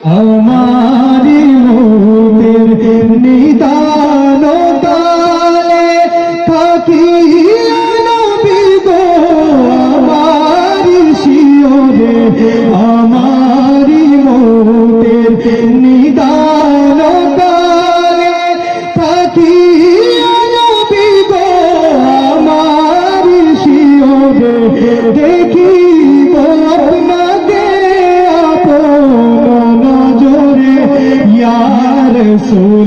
আমারি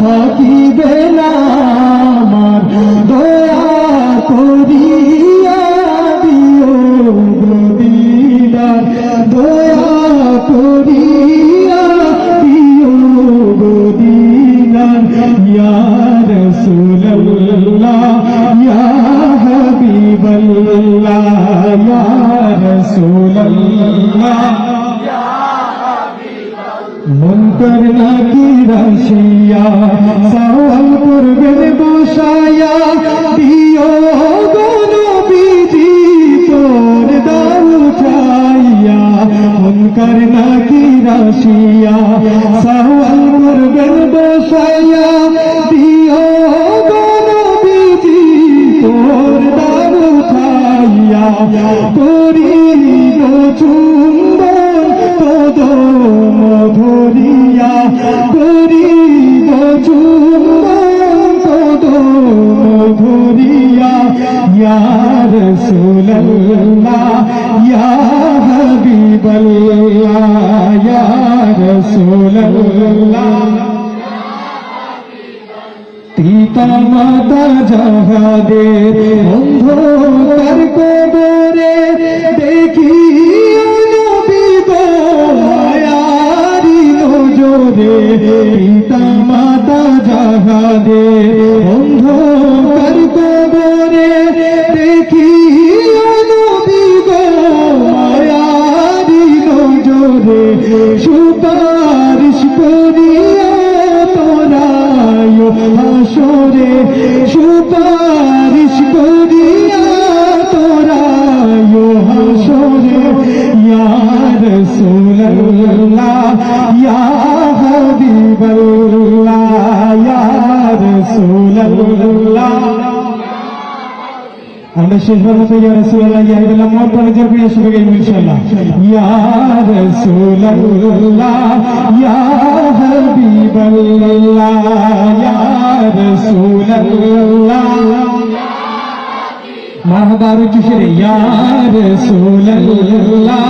থাকিবে না। মন্তর নাকি রাশিয়া? সওয়াল করবেন বসায়া, দিও গণ বিজি তোর দাও চাইয়া। মনকর নাকি রাশিয়া? সওয়াল করবেন বসায়া, দিও গণ বিজি তোর দাও চাইয়া। করিব চুম্বন তদ মধুরিয়া করিব চুম্বন তদ মধুরিয়া, ইয়া রাসূলুল্লাহ, ইয়া হাবিবাল্লাহ, ইয়া রাসূলুল্লাহ। পিতা মাতা যাহাদের অন্ধকার কবরে দেখি পিতা মাতা যাহাদের অন্ধকার কবরে দেখি নবী গো মায়ারি নজরে সুপারিশ করিয়া তোরায় হাসরে, সুপারিশ করিয়া তোরায় হাসরে। ইয়া রাসূলুল্লাহ ইয়া হাবিবাল্লাহ ইয়া রাসূলুল্লাহ আমরা শেষবার মতো ইয়া রাসূলুল্লাহ, ইয়া হাবিবাল্লাহ মন পড়ে জোর করে ইনশাআল্লাহ। ইয়া রাসূলুল্লাহ, ইয়া হাবিবাল্লাহ, ইয়া রাসূলুল্লাহ। মারহাবা কিসের ইয়া রাসূলুল্লাহ।